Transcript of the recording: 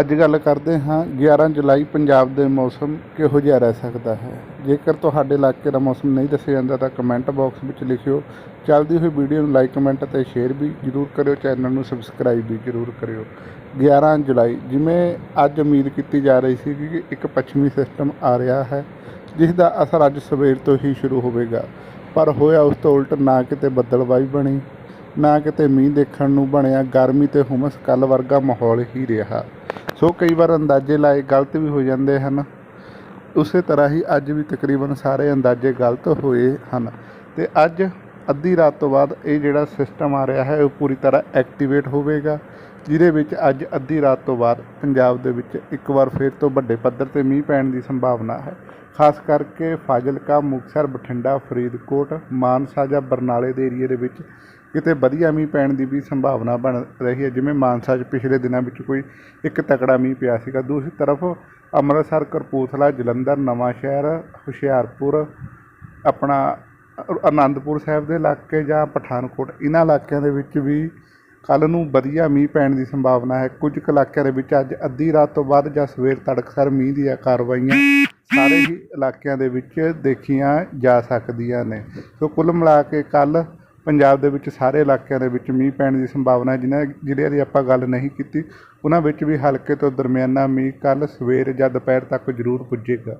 ਅੱਜ ਗੱਲ ਕਰਦੇ ਹਾਂ 11 ਜੁਲਾਈ ਪੰਜਾਬ ਦੇ ਮੌਸਮ ਕਿਹੋ ਜਿਹਾ ਰਹਿ ਸਕਦਾ ਹੈ। ਜੇਕਰ ਤੁਹਾਡੇ ਇਲਾਕੇ ਦਾ ਮੌਸਮ ਨਹੀਂ ਦੱਸਿਆ ਜਾਂਦਾ ਤਾਂ ਕਮੈਂਟ ਬਾਕਸ ਵਿੱਚ ਲਿਖਿਓ। ਚੱਲਦੀ ਹੋਈ ਵੀਡੀਓ ਨੂੰ ਲਾਈਕ ਕਮੈਂਟ ਅਤੇ ਸ਼ੇਅਰ ਵੀ ਜ਼ਰੂਰ ਕਰਿਓ। ਚੈਨਲ ਨੂੰ ਸਬਸਕ੍ਰਾਈਬ ਵੀ ਜ਼ਰੂਰ ਕਰਿਓ। 11 ਜੁਲਾਈ, ਜਿਵੇਂ ਅੱਜ ਉਮੀਦ ਕੀਤੀ ਜਾ ਰਹੀ ਸੀ ਕਿ ਇੱਕ ਪੱਛਮੀ ਸਿਸਟਮ ਆ ਰਿਹਾ ਹੈ ਜਿਸ ਦਾ ਅਸਰ ਅੱਜ ਸਵੇਰ ਤੋਂ ਹੀ ਸ਼ੁਰੂ ਹੋਵੇਗਾ। ਪਰ ਹੋਇਆ ਉਸ ਤੋਂ ਉਲਟ ਨਾ ਕਿਤੇ ਬੱਦਲਬਾਈ ਬਣੀ, ਨਾ ਕਿਤੇ ਮੀਂਹ ਦੇਖਣ ਨੂੰ ਬਣਿਆ। ਗਰਮੀ ਤੇ ਹੁਮਸ ਕੱਲ ਵਰਗਾ ਮਾਹੌਲ ਹੀ ਰਿਹਾ। ਸੋ ਕਈ ਵਾਰ ਅੰਦਾਜ਼ੇ ਲਾਏ ਗਲਤ ਵੀ ਹੋ ਜਾਂਦੇ ਹਨ। ਉਸੇ ਤਰ੍ਹਾਂ ਹੀ ਅੱਜ ਵੀ ਤਕਰੀਬਨ ਸਾਰੇ ਅੰਦਾਜ਼ੇ ਗਲਤ ਹੋਏ ਹਨ। ਤੇ ਅੱਜ ਅੱਧੀ ਰਾਤ ਤੋਂ ਬਾਅਦ ਇਹ ਜਿਹੜਾ ਸਿਸਟਮ ਆ ਰਿਹਾ ਹੈ, ਉਹ ਪੂਰੀ ਤਰ੍ਹਾਂ ਐਕਟੀਵੇਟ ਹੋਵੇਗਾ। ਜਿਹਦੇ ਵਿੱਚ ਅੱਜ ਅੱਧੀ ਰਾਤ ਤੋਂ ਬਾਅਦ ਪੰਜਾਬ ਦੇ ਵਿੱਚ ਇੱਕ ਵਾਰ ਫਿਰ ਤੋਂ ਵੱਡੇ ਪੱਧਰ ਤੇ ਮੀਂਹ ਪੈਣ ਦੀ ਸੰਭਾਵਨਾ ਹੈ। ਖਾਸ ਕਰਕੇ ਫਾਜ਼ਿਲਕਾ, ਮੁਕਤਸਰ, ਬਠਿੰਡਾ, ਫਰੀਦਕੋਟ ਮਾਨਸਾ ਜਾਂ ਬਰਨਾਲੇ ਦੇ ਏਰੀਏ ਦੇ ਵਿੱਚ ਕਿਤੇ ਵਧੀਆ ਮੀਂਹ ਪੈਣ ਦੀ ਵੀ ਸੰਭਾਵਨਾ ਬਣ ਰਹੀ ਹੈ, ਜਿਵੇਂ ਮਾਨਸਾ 'ਚ ਪਿਛਲੇ ਦਿਨਾਂ ਵਿੱਚ ਕੋਈ ਇੱਕ ਤਕੜਾ ਮੀਂਹ ਪਿਆ ਸੀਗਾ। ਦੂਸਰੀ ਤਰਫ ਅੰਮ੍ਰਿਤਸਰ ਕਰਪੂਥਲਾ ਜਲੰਧਰ ਨਵਾਂ ਸ਼ਹਿਰ ਹੁਸ਼ਿਆਰਪੁਰ, ਆਪਣਾ ਅਨੰਦਪੁਰ ਸਾਹਿਬ ਦੇ ਇਲਾਕੇ ਜਾਂ ਪਠਾਨਕੋਟ ਇਹਨਾਂ ਇਲਾਕਿਆਂ ਦੇ ਵਿੱਚ ਵੀ ਕੱਲ੍ਹ ਨੂੰ ਵਧੀਆ ਮੀਂਹ ਪੈਣ ਦੀ ਸੰਭਾਵਨਾ ਹੈ। ਕੁਝ ਕੁ ਇਲਾਕਿਆਂ ਦੇ ਵਿੱਚ ਅੱਜ ਅੱਧੀ ਰਾਤ ਤੋਂ ਬਾਅਦ ਜਾਂ ਸਵੇਰ ਤੜਕਸਾਰ ਮੀਂਹ ਦੀਆਂ ਕਾਰਵਾਈਆਂ ਸਾਰੇ ਹੀ ਇਲਾਕਿਆਂ ਦੇ ਵਿੱਚ ਦੇਖੀਆਂ ਜਾ ਸਕਦੀਆਂ ਨੇ। ਸੋ ਕੁੱਲ ਮਿਲਾ ਕੇ ਕੱਲ੍ਹ ਪੰਜਾਬ ਦੇ ਵਿੱਚ ਸਾਰੇ ਇਲਾਕਿਆਂ ਦੇ ਵਿੱਚ ਮੀਂਹ ਪੈਣ ਦੀ ਸੰਭਾਵਨਾ ਜਿਨ੍ਹਾਂ ਜ਼ਿਲ੍ਹਿਆਂ ਦੀ ਆਪਾਂ ਗੱਲ ਨਹੀਂ ਕੀਤੀ, ਉਹਨਾਂ ਵਿੱਚ ਵੀ ਹਲਕੇ ਤੋਂ ਦਰਮਿਆਨਾ ਮੀਂਹ ਕੱਲ੍ਹ ਸਵੇਰ ਜਾਂ ਦੁਪਹਿਰ ਤੱਕ ਜ਼ਰੂਰ ਪੁੱਜੇਗਾ।